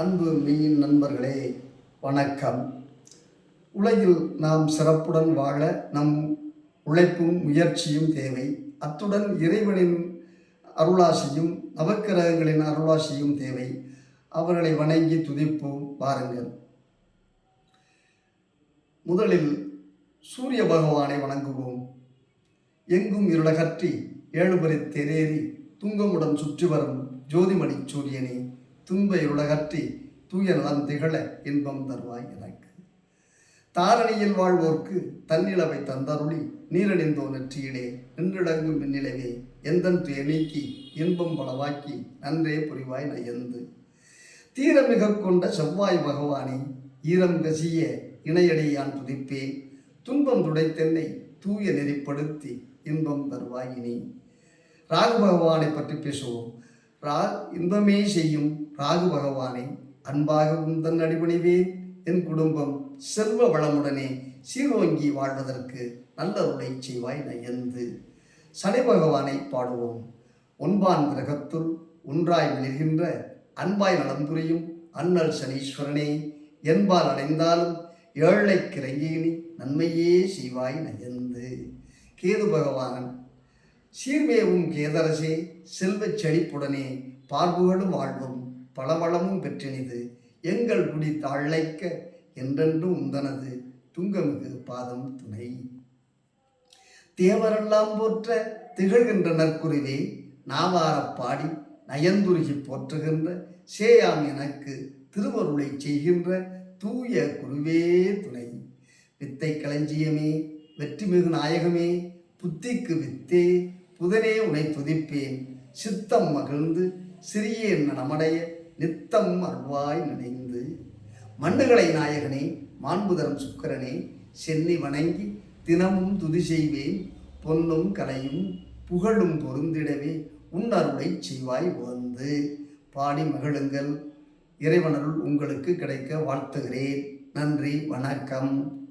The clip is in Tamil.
அன்பு மெய்யின் நண்பர்களே வணக்கம். உலகில் நாம் சிறப்புடன் வாழ நம் உழைப்பும் முயற்சியும் தேவை. அத்துடன் இறைவனின் அருளாசியும் நவக்கிரகங்களின் அருளாசியும் தேவை. அவர்களை வணங்கி துதிப்போம் வாருங்கள். முதலில் சூரிய பகவானை வணங்குவோம். எங்கும் இருளகற்றி ஏழுபரி தெரேறி துங்கமுடன் சுற்றி வரும் ஜோதிமணி சூரியனே துன்பை உலகற்றி தூய நலம் திகழ இன்பம் தருவாய் எனக்கு. தாரணியில் வாழ்வோர்க்கு தன்னிலவை தந்தருளி நீரணிந்தோ நெற்றியிலே நின்றடங்கும் மின்னிலவே எந்தன் துய நீக்கி இன்பம் பலவாக்கி நன்றே புரிவாய் நயந்து. தீரமிக கொண்ட செவ்வாய் பகவானே ஈரம் கசிய இணையடியான் துதிப்பேன் துன்பம் துடைத்தென்னை தூய நெறிப்படுத்தி இன்பம் தருவாயினி. ராகு பகவானை பற்றி பேசுவோம். ரா இன்பமே செய்யும் ராகு பகவானை அன்பாக உந்தன் அடிபணிவேன். என் குடும்பம் செல்வ வளமுடனே சீரோங்கி வாழ்வதற்கு உடை செய்வாய் நயந்து. சனி பகவானை பாடுவோம். ஒன்பான் கிரகத்துள் ஒன்றாய் விழுகின்ற அன்பாய் நலம் புரியும் அண்ணல் சனீஸ்வரனே என்பால் அடைந்தாலும் ஏழை கிறங்கீனி நன்மையே செய்வாய் நயந்து. கேது பகவானன் சீர்மேவும் கேதரசே செல்வச் செழிப்புடனே பார்வுகளும் வாழ்வும் பலவளமும் பெற்றெனிது. எங்கள் குடி தாழைக்க என்றென்றும் உந்தனது துங்கமிகு பாதம் துணை. தேவரெல்லாம் போற்ற திகழ்கின்ற நற்குருவே நாவாரப் பாடி நயந்துருகி போற்றுகின்ற சேயாம் எனக்கு திருவருளை செய்கின்ற தூய குருவே துணை. வித்தை களஞ்சியமே வெற்றிமிகு நாயகமே புத்திக்கு வித்தே புதனே உனை துதிப்பேன். சித்தம் மகிழ்ந்து சிறிய நமடைய நித்தம் அருள்வாய் நினைந்து. மண்டுகளை நாயகனே மாண்புதரம் சுக்கரனே சென்னி வணங்கி தினமும் துதி செய்வேன். பொன்னும் கலையும் புகழும் பொருந்திடவே உன் அருளை செய்வாய் வந்து பாடி மகிழுங்கள். இறைவனருள் உங்களுக்கு கிடைக்க வாழ்த்துகிறேன். நன்றி வணக்கம்.